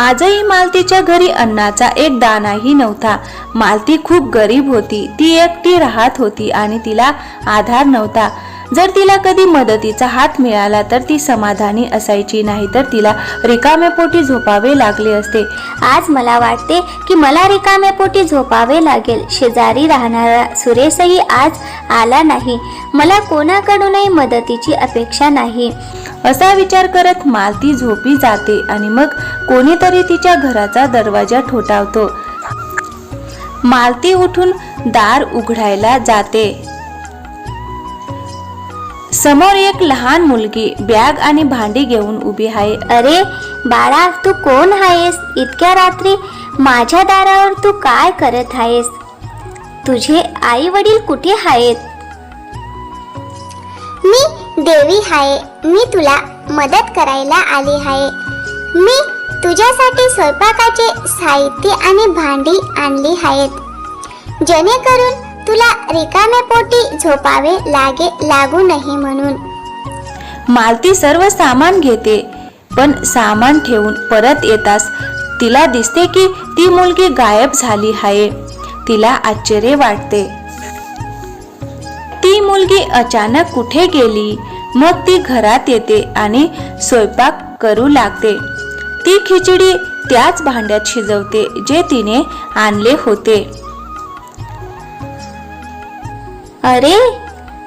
आजही मालतीच्या घरी अन्नाचा एक दानाही नव्हता. मालती खूप गरीब होती. ती एकटी राहत होती आणि तिला आधार नव्हता. जर तिला कधी मदतीचा हात मिळाला तर ती समाधानी असायची नाही तर तिला रिकाम्या पोटी झोपावे लागले असते. आज मला वाटते की मला रिकाम्या पोटी झोपावे लागेल. शेजारी राहणारा सुरेशही आज आला नाही. मला कोणाकडूनही मदतीची अपेक्षा नाही. असा विचार करत मालती झोपी जाते आणि मग कोणीतरी तिच्या घराचा दरवाजा ठोठावतो. मालती उठून दार उघडायला जाते. समोर एक लहान मुलगी बॅग आणि भांडी घेऊन उभी आहे. अरे बाळा तू कोण आहेस? इतक्या रात्री माझ्या दारावर तू काय करत आहेस? तुझे आई वडील कुठे आहेत? मी देवी आहे. मी तुला मदत करायला आली आहे. मी तुझ्यासाठी स्वयंपाकाचे साहित्य आणि भांडी आणली आहेत. जेणेकरून तुला रिकामे पोटी झोपावे लागे लागू नाही म्हणून. मालती सर्व सामान घेते पण सामान ठेवून परत येताच तिला दिसते की ती मुलगी गायब झाली आहे. तिला आश्चर्य वाटते. ती मुलगी अचानक कुठे गेली? मग ती घरात येते आणि स्वयंपाक करू लागते. ती खिचडी त्याच भांड्यात शिजवते जे तिने आणले होते. अरे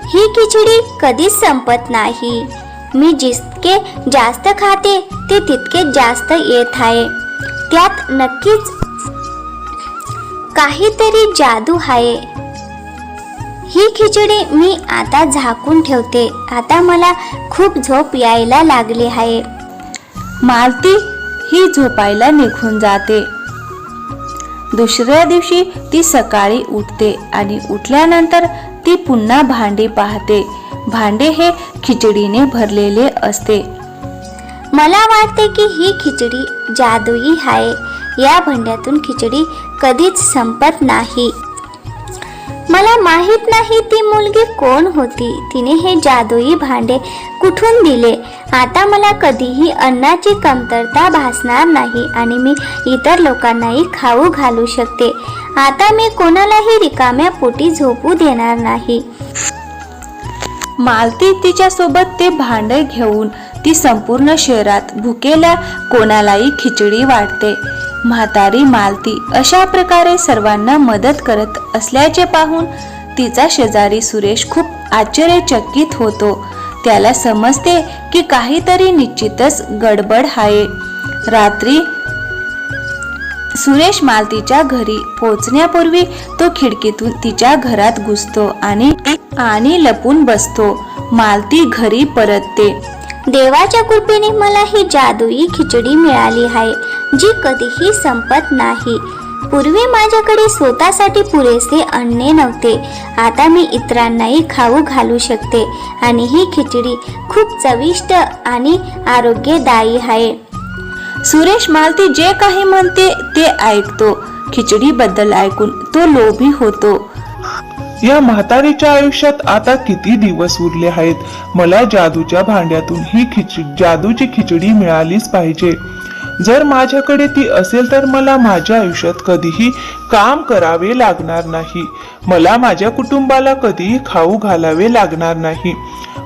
ही खिचडी कधीच संपत नाही. मी जितके जास्त खाते ते तितके जास्त येत आहे. त्यात नक्कीच काहीतरी जादू आहे. ही खिचडी मी आता झाकून ठेवते. आता मला खूप झोप यायला लागली आहे. मालती ही झोपायला निघून जाते. दुसऱ्या दिवशी ती सकाळी उठते आणि उठल्यानंतर ती पुन्हा भांडी पाहते. भांडे हे खिचडीने भरलेले असते. मला वाटते की ही खिचडी जादुई आहे या भांड्यातून खिचडी कधीच संपत नाही. मला माहीत नाही ती मुलगी कोण होती. तिने हे जादुई भांडे कुठून दिले? आता मला कधीही अन्नाची कमतरता भासणार नाही आणि मी इतर लोकांनाही खाऊ घालू शकते. आता मी कोणालाही रिकाम्या पोटी झोपू देणार नाही. मालती तिच्यासोबत ते भांडे घेऊन ती संपूर्ण शहरात भुकेल्या कोणालाही खिचडी वाटते. म्हातारी मालती अशा प्रकारे सर्वांना मदत करत असल्याचे पाहून तिचा शेजारी सुरेश खूप आश्चर्यचकित होतो. त्याला समजते की काहीतरी निश्चितच गडबड आहे. रात्री सुरेश मालतीच्या घरी पोहोचण्यापूर्वी तो खिडकीतून तिच्या घरात घुसतो आणि आणि लपून बसतो. मालती घरी परतते. देवाच्या कृपेने मला ही जादुई खिचडी मिळाली आहे जी कधीही संपत नाही. पूर्वी माझ्याकडे स्वतःसाठी पुरेसे अन्ने नव्हते. आता मी इतरांनाही खाऊ घालू शकते आणि ही खिचडी खूप चविष्ट आणि आरोग्यदायी आहे. सुरेश मालती जे काही म्हणते ते ऐकतो. खिचडीबद्दल ऐकून तो लोभी होतो. या म्हातारीच्या आयुष्यात आता किती दिवस उरले आहेत? मला जादूच्या भांड्यातून ही खिचडी जादूची खिचडी मिळालीच पाहिजे. जर माझ्याकडे ती असेल तर मला माझ्या आयुष्यात कधीही काम करावे लागणार नाही. मला माझ्या कुटुंबाला कधीही खाऊ घालावे लागणार नाही.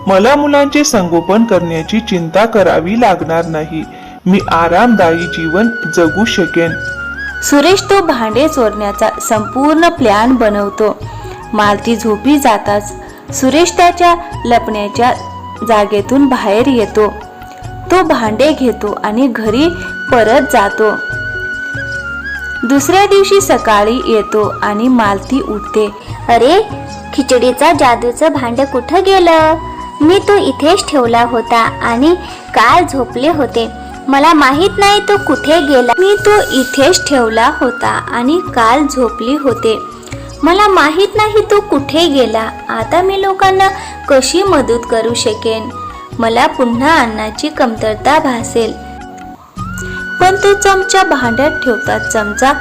मला मुलांचे संगोपन करण्याची चिंता करावी लागणार नाही. मी आरामदायी जीवन जगू शकेन. सुरेश तो भांडे चोरण्याचा संपूर्ण प्लॅन बनवतो. मालती झोपी जाताच सुरेश त्याच्या लपण्याच्या जागेतून बाहेर येतो. तो भांडे घेतो आणि घरी परत जातो. दुसऱ्या दिवशी सकाळी येतो आणि मालती उठते. अरे खिचडीचा जादूचं भांड कुठं गेलं? मी तो इथेच ठेवला होता आणि काल झोपले होते. मला माहीत नाही तो कुठे गेला. मी तो इथेच ठेवला होता आणि काल झोपली होते. मला माहीत नाही तो कुठे गेला. आता मी लोकांना कशी मदत करू शकेन? मला पुन्हा अन्नाची कमतरता भासेल. पण तो चमचा भांड्यात ठेवतात चमचा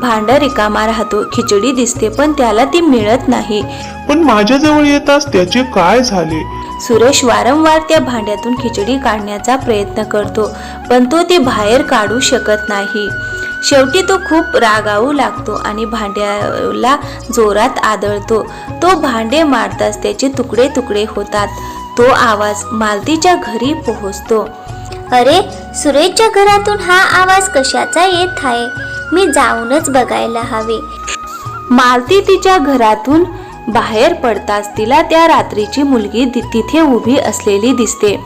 भांड रिकामा राहतो. खिचडी दिसते पण त्याला ती मिळत नाही. पण माझ्याजवळ येताच त्याचे काय झाले? सुरेश वारंवार त्या भांड्यातून खिचडी काढण्याचा प्रयत्न करतो पण तो ती बाहेर काढू शकत नाही. शेवटी तो खूप रागावू लागतो आणि भांड्याला जोरात आदळतो. तो भांडे मारताच त्याचे तुकडे तुकडे होतात. तो आवाज मालतीच्या घरी पोहोचतो. अरे सुरेशच्या घरातून हा आवाज कशाचा येत आहे? मी जाऊनच बघायला हवे. मालती तिच्या घरातून बाहेर पडताच तिला त्या रात्रीची मुलगी ति- तिथे उभी असलेली दिसते.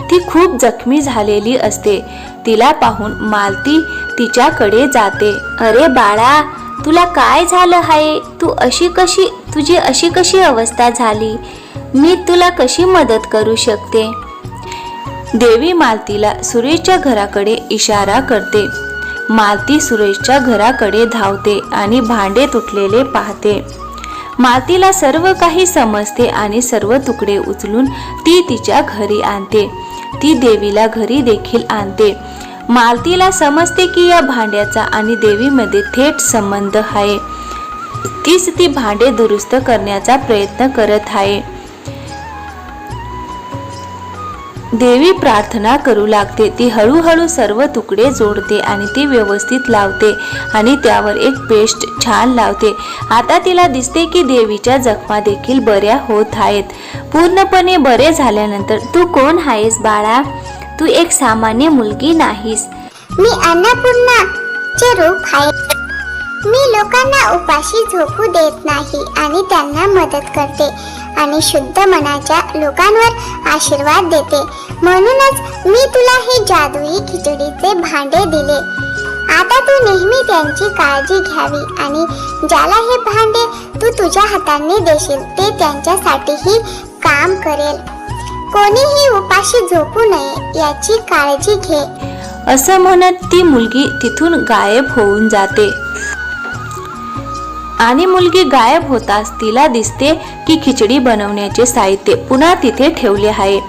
ती खूप जखमी झालेली असते. तिला पाहून मालती तिच्याकडे जाते. अरे बाळा तुला काय झालं आहे तू अशी कशी तुझी अशी कशी अवस्था झाली? मी तुला कशी मदत करू शकते? देवी मालतीला सुरेशच्या घराकडे इशारा करते. मालती सुरेशच्या घराकडे धावते आणि भांडे तुटलेले पाहते. मातीला सर्व काही समजते आणि सर्व तुकडे उचलून ती तिच्या घरी आणते. ती देवीला घरी देखील आणते. मालतीला समजते की या भांड्याचा आणि देवीमध्ये थेट संबंध आहे. तीच ती भांडे दुरुस्त करण्याचा प्रयत्न करत आहे. देवी प्रार्थना करू लागते. ती हळूहळू सर्व तुकडे जोडते आणि ती व्यवस्थित लावते आणि त्यावर एक पेस्ट छान लावते. आता तिला दिसते की देवीच्या जखमा देखील बऱ्या होत आहेत. पूर्णपणे बरे झाल्यानंतर तू कोण आहेस बाळा? तू एक सामान्य मुलगी नाहीस. मी अन्नपूर्णाचे रूप आहे. मी लोकांना उपाशी झोपू देत नाही आणि त्यांना मदत करते. आणि शुद्ध मनाच्या लोकांवर आशीर्वाद देते. म्हणूनच मी तुला हे जादुई खिचडीचे भांडे दिले. आता तू नेहमी त्यांची काळजी घ्यावी आणि ज्याला हे भांडे तू तुझ्या हातांनी देशील ते त्यांच्यासाठीही काम करेल. कोणीही उपाशी झोपू नये याची काळजी घे. असं म्हणत ती मुलगी तिथून गायब होऊन जाते. आणि मुलगी गायब होताच तिला दिसते की खिचडी बनवण्याचे साहित्य पुन्हा तिथे ठेवले आहे.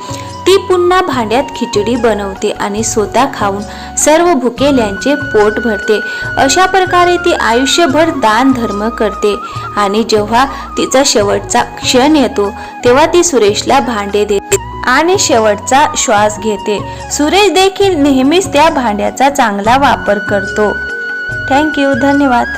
ती पुन्हा भांड्यात खिचडी बनवते आणि स्वतः खाऊन सर्व भुकेल्यांचे पोट भरते. अशा प्रकारे ती आयुष्यभर दान धर्म करते आणि जेव्हा तिचा शेवटचा क्षण येतो तेव्हा ती सुरेशला भांडे देते आणि शेवटचा श्वास घेते. सुरेश देखील नेहमीच त्या भांड्याचा चांगला वापर करतो. थँक्यू धन्यवाद.